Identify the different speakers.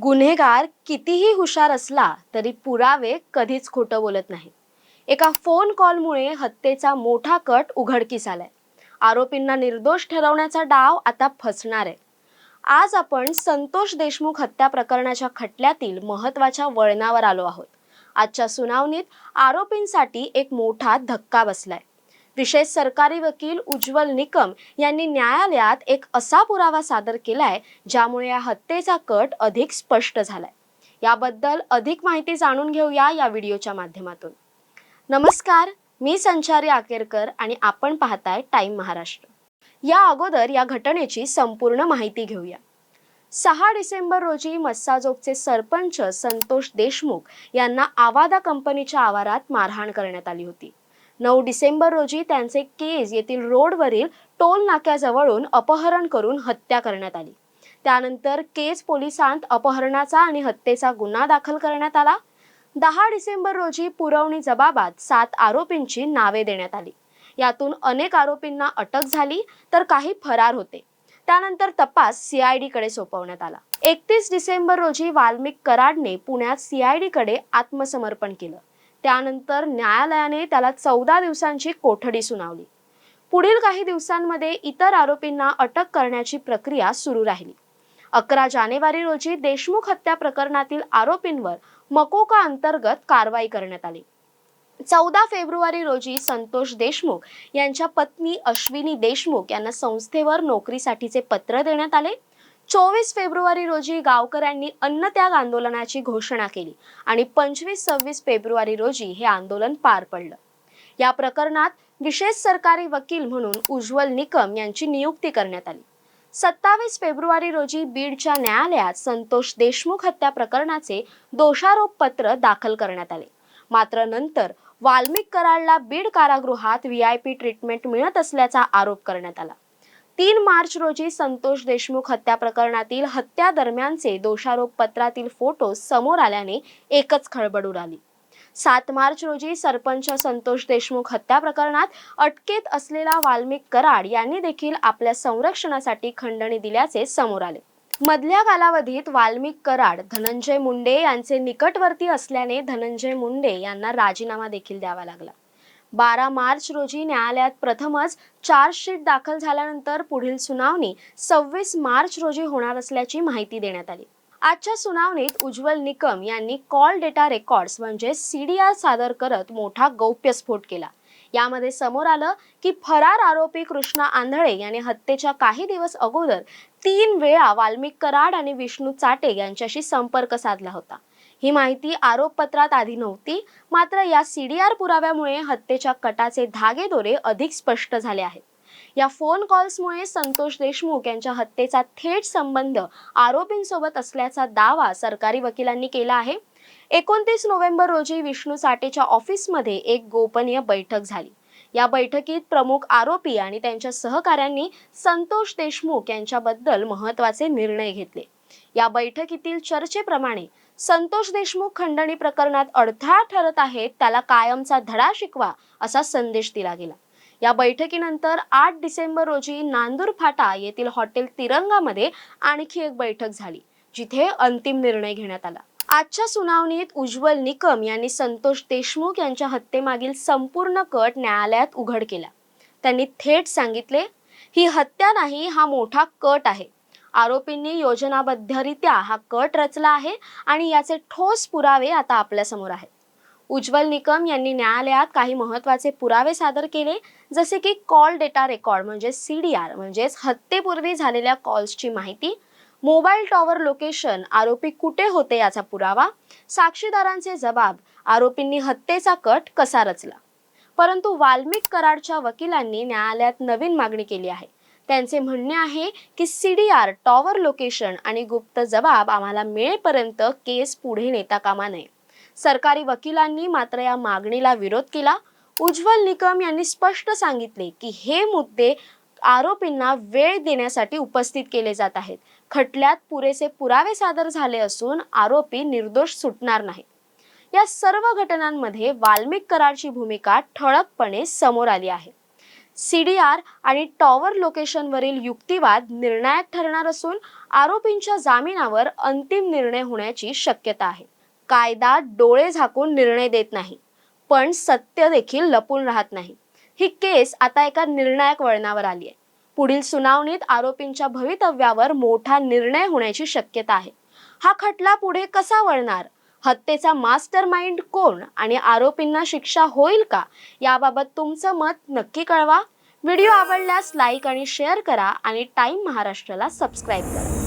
Speaker 1: गुन्हेगार कितीही हुशार असला तरी पुरावे कधीच खोटं बोलत नाही. एका फोन कॉलमुळे हत्येचा मोठा कट उघडकीस आलाय. आरोपींना निर्दोष ठरवण्याचा डाव आता फसणार आहे. आज आपण संतोष देशमुख हत्या प्रकरणाच्या खटल्यातील महत्त्वाच्या वळणावर आलो आहोत. आजच्या सुनावणीत आरोपींसाठी एक मोठा धक्का बसलाय. विशेष सरकारी वकील उज्ज्वल निकम यांनी न्यायालयात एक असा पुरावा सादर केलाय ज्यामुळे या हत्येचा कट अधिक स्पष्ट झालाय. याबद्दल अधिक माहिती जाणून घेऊया या व्हिडिओच्या माध्यमातून. नमस्कार मी संचारी आकेरकर आणि आपण पाहताय टाइम महाराष्ट्र. या अगोदर या घटनेची संपूर्ण माहिती घेऊया. सहा डिसेंबर रोजी मस्साजोगचे सरपंच संतोष देशमुख यांना आवादा कंपनीच्या आवारात मारहाण करण्यात आली होती. नऊ डिसेंबर रोजी त्यांचे केज येथील रोडवरील टोल नाक्याजवळून अपहरण करून हत्या करण्यात आली. त्यानंतर केज पोलिसांत अपहरणाचा आणि हत्येचा गुन्हा दाखल करण्यात आला. दहा डिसेंबर रोजी पुरवणी जबाबात सात आरोपींची नावे देण्यात आली. यातून अनेक आरोपींना अटक झाली तर काही फरार होते. त्यानंतर तपास सीआयडीकडे सोपवण्यात आला. एकतीस डिसेंबर रोजी वाल्मिक कराडने पुण्यात सीआयडीकडे आत्मसमर्पण केलं. त्यानंतर न्यायालयाने त्याला चौदा दिवसांची कोठडी सुनावली. पुढील काही दिवसांमध्ये इतर आरोपींना अटक करण्याची प्रक्रिया सुरू राहिली. अकरा जानेवारी रोजी देशमुख हत्या प्रकरणातील आरोपींवर मकोका अंतर्गत कारवाई करण्यात आली. चौदा फेब्रुवारी रोजी संतोष देशमुख यांच्या पत्नी अश्विनी देशमुख यांना संस्थेवर नोकरीसाठीचे पत्र देण्यात आले. चोवीस फेब्रुवारी रोजी गावकऱ्यांनी अन्नत्याग आंदोलनाची घोषणा केली आणि पंचवीस सव्वीस फेब्रुवारी रोजी हे आंदोलन पार पडलं. या प्रकरणात विशेष सरकारी वकील म्हणून उज्ज्वल निकम यांची नियुक्ती करण्यात आली. सत्तावीस फेब्रुवारी रोजी बीडच्या न्यायालयात संतोष देशमुख हत्या प्रकरणाचे दोषारोप पत्र दाखल करण्यात आले. मात्र नंतर वाल्मिक कराडला बीड कारागृहात व्ही आय पी ट्रीटमेंट मिळत असल्याचा आरोप करण्यात आला. तीन मार्च रोजी संतोष देशमुख हत्या प्रकरणातील हत्या दरम्यानचे दोषारोप पत्रातील फोटो समोर आल्याने एकच खळबळ उडाली. सात मार्च रोजी सरपंच संतोष देशमुख हत्या प्रकरणात अटकेत असलेला वाल्मिक कराड यांनी देखील आपल्या संरक्षणासाठी खंडणी दिल्याचे समोर आले. मधल्या कालावधीत वाल्मिक कराड धनंजय मुंडे यांचे निकटवर्ती असल्याने धनंजय मुंडे यांना राजीनामा देखील द्यावा लागला. बारा मार्च रोजी न्यायालयात प्रथमच चार्जशीट दाखल झाल्यानंतर पुढील सुनावणी सव्वीस मार्च रोजी होणार असल्याची माहिती देण्यात आली. आजच्या सुनावणीत उज्ज्वल निकम यांनी कॉल डेटा रेकॉर्ड्स म्हणजे सी डी आर सादर करत मोठा गौप्यस्फोट केला. यामध्ये समोर आलं की फरार आरोपी कृष्णा आंधळे याने हत्येच्या काही दिवस अगोदर तीन वेळा वाल्मिक कराड आणि विष्णू चाटे यांच्याशी संपर्क साधला होता. ही माहिती आरोपपत्रात आधी नव्हती. मात्र या सीडीआर पुराव्यामुळे हत्येच्या कटाचे धागेदोरे अधिक स्पष्ट झाले आहेत. या फोन कॉल्समुळे संतोष देशमुख यांच्या हत्येचा थेट संबंध आरोपींसोबत असल्याचा दावा सरकारी वकिलांनी केला आहे. एकोणतीस नोव्हेंबर रोजी विष्णू साठेच्या ऑफिसमध्ये एक गोपनीय बैठक झाली. या बैठकीत प्रमुख आरोपी आणि त्यांच्या सहकाऱ्यांनी संतोष देशमुख यांच्याबद्दल महत्त्वाचे निर्णय घेतले. या बैठकीतील चर्चेप्रमाणे संतोष देशमुख खंडणी प्रकरणात अडथळा ठरत आहेत त्याला कायमचा धडा शिकवा असा संदेश दिला गेला. या बैठकीनंतर आठ डिसेंबर रोजी नांदूर फाटा येथील हॉटेल तिरंगामध्ये आणखी एक बैठक झाली जिथे अंतिम निर्णय घेण्यात आला. आजच्या सुनावणीत उज्ज्वल निकम यांनी संतोष देशमुख यांच्या हत्येमागील संपूर्ण कट न्यायालयात उघड केला. त्यांनी थेट सांगितले ही हत्या नाही हा मोठा कट आहे. आरोपींनी योजनाबद्धरित्या हा कट रचला आहे आणि याचे ठोस पुरावे आता आपल्यासमोर आहेत. उज्ज्वल निकम यांनी न्यायालयात काही महत्त्वाचे पुरावे सादर केले जसे की कॉल डेटा रेकॉर्ड म्हणजे आर म्हणजेच हत्येपूर्वी झालेल्या कॉल्सची माहिती मोबाईल टॉवर लोकेशन आरोपी कुठे होते याचा पुरावा साक्षीदारांचे जबाब आरोपींनी हत्येचा कट कसा रचला. परंतु वाल्मिक कराडच्या वकिलांनी न्यायालयात नवीन मागणी केली आहे. त्यांचे म्हणणे आहे की C D R tower location आणि गुप्त जबाब आम्हाला मिळेपर्यंत केस पुढे नेता कामा नये. सरकारी वकिलांनी मात्र या मागणीला विरोध केला. उज्ज्वल निकम यांनी स्पष्ट सांगितले की हे मुद्दे आरोपींना वेळ देण्यासाठी उपस्थित केले जात आहेत. खटल्यात पुरेसे पुरावे सादर झाले असून आरोपी निर्दोष सुटणार नाही या सर्व घटनांमध्ये वाल्मिक करारची भूमिका ठळकपणे समोर आली आहे. सी डी आर आणि टॉवर लोकेशनवरील युक्तिवाद निर्णायक ठरणार असून आरोपींच्या जामिनावर अंतिम निर्णय होण्याची शक्यता आहे. कायदा डोळे झाकून निर्णय देत नाही पण सत्य देखील लपून राहत नाही. ही केस आता एका निर्णायक वळणावर आली आहे. पुढील सुनावणीत आरोपींच्या भवितव्यावर मोठा निर्णय होण्याची शक्यता आहे. हा खटला पुढे कसा वळणार? हत्येचा मास्टर माइंड कोण आणि आरोपींना शिक्षा होईल का? याबाबत तुमचं मत नक्की कळवा. व्हिडिओ आवडल्यास लाईक आणि शेअर करा आणि टाईम महाराष्ट्राला सबस्क्राईब करा.